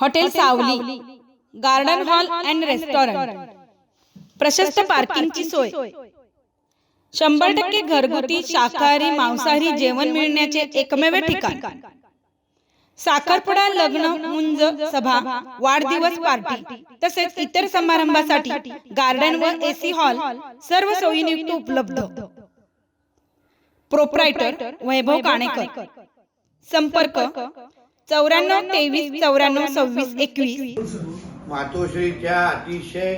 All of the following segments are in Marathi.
हॉटेल सावली गार्डन हॉल अँड रेस्टॉरंट. प्रशस्त पार्किंगची सोय. शंभर टक्के घरगुती शाकाहारी मांसाहारी जेवण मिळण्याचे एकमेव ठिकाण. साखरपुडा लग्न मुंज सभा वाढदिवस पार्टी तसेच इतर समारंभासाठी गार्डन व एसी हॉल सर्व सोयीयुक्त उपलब्ध. प्रोप्रायटर वैभव काणेकर. संपर्क चौऱ्याण्णव तेवीस चौऱ्याण्णव सव्वीस एकवीस. मातोश्रीच्या अतिशय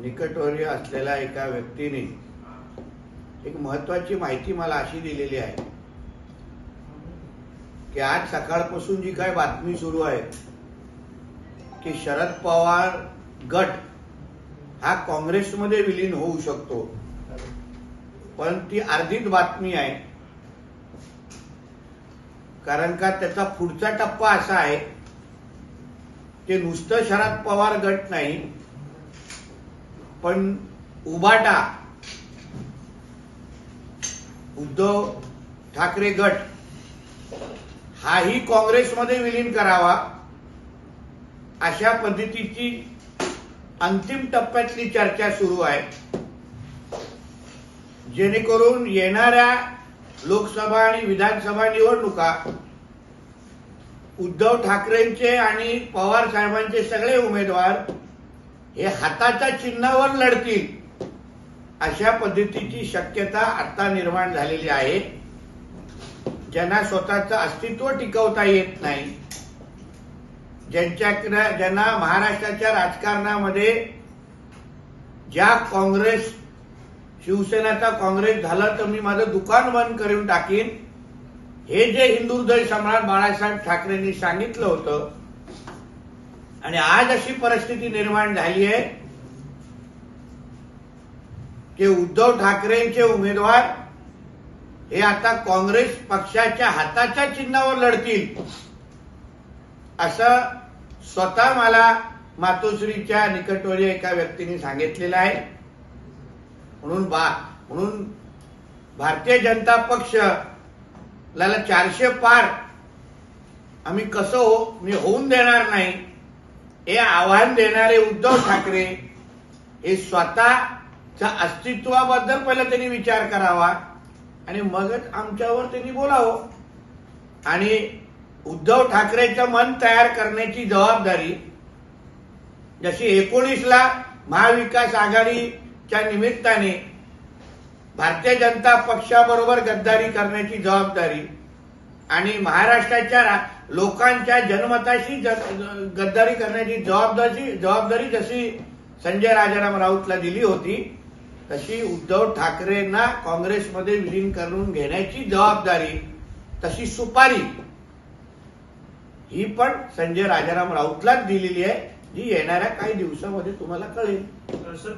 निकटवर्य असलेल्या एका व्यक्तीने एक महत्वाची माहिती मला अशी दिलेली आहे की आज सकाळपासून जी काय बातमी सुरू आहे की शरद पवार गट हा काँग्रेसमध्ये विलीन होऊ शकतो. पण ती अर्धीच बातमी आहे. कारण का त्याचा पुढचा टप्पा असा आहे ते नुसतं शरद पवार गट नाही पण उबाटा उद्धव ठाकरे गट हाही काँग्रेसमध्ये विलीन करावा अशा पद्धतीची अंतिम टप्प्यातली चर्चा सुरू आहे. जेणेकरून येणाऱ्या लोकसभा आणि विधानसभा निवडणुका उद्धव ठाकरेंचे आणि पवार साहेबांचे सगळे उमेदवार हे हाताच्या चिन्हावर लढतील अशा पद्धतीची शक्यता आता निर्माण झालेली आहे. ज्यांना स्वतःचं अस्तित्व टिकवता येत नाही ज्यांच्याकडे ज्यांना महाराष्ट्राच्या राजकारणामध्ये ज्या काँग्रेस शिवसेनेचा काँग्रेस झाला तर मी माझं दुकान बंद करून टाकीन. हे जे हिंदू सम्राट बाळासाहेब ठाकरेंनी सांगितलं होतं आणि आज अशी परिस्थिती निर्माण झाली आहे की उद्धव ठाकरेंचे उमेदवार हे आता काँग्रेस पक्षाच्या हाताच्या चिन्हावर लढतील. असं स्वतः मला मातोश्रीच्या निकटवर्य एका व्यक्तीने सांगितलेलं आहे. म्हणून बा म्हणून भारतीय जनता पक्ष ला चारशे पार आम्ही कसं हो मी होऊन देणार नाही हे आव्हान देणारे उद्धव ठाकरे हे स्वतःच्या अस्तित्वाबद्दल पहिला त्यांनी विचार करावा आणि मगच आमच्यावर त्यांनी बोलावं. आणि उद्धव ठाकरेचं मन तयार करण्याची जबाबदारी जशी एकोणीसला महाविकास आघाडी च्या निमित्ताने भारतीय जनता पक्षाबरोबर गद्दारी करण्याची जबाबदारी आणि महाराष्ट्राच्या लोकांच्या जनमताशी गद्दारी करण्याची जबाबदारी जबाबदारी जशी संजय राजाराम राऊतला दिली होती तशी उद्धव ठाकरेंना काँग्रेसमध्ये विलीन करून घेण्याची जबाबदारी तशी सुपारी ही पण संजय राजाराम राऊतलाच दिलेली आहे जी येणाऱ्या काही दिवसामध्ये तुम्हाला कळेल. सर